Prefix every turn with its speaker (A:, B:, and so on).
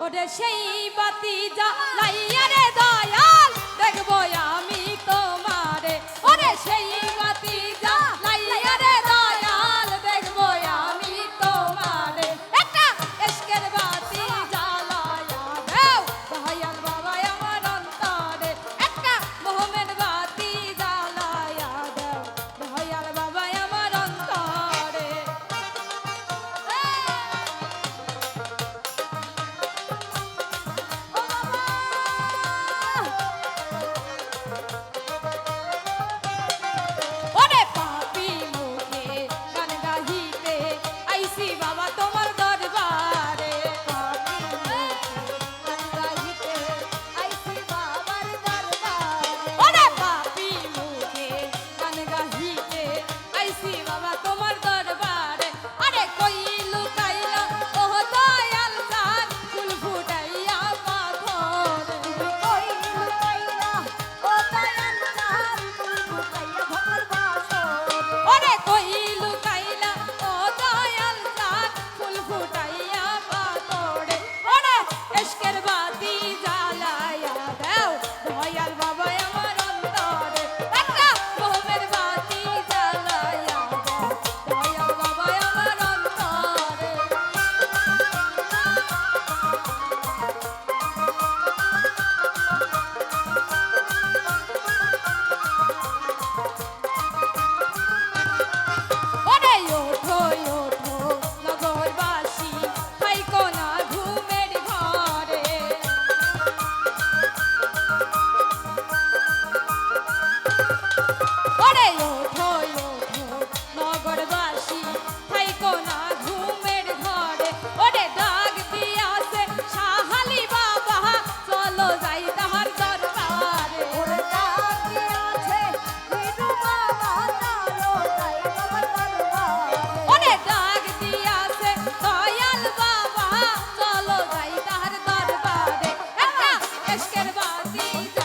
A: ওরে সেই বাতি জ্বালাইয়া রে দয়া Merci, baba. Happy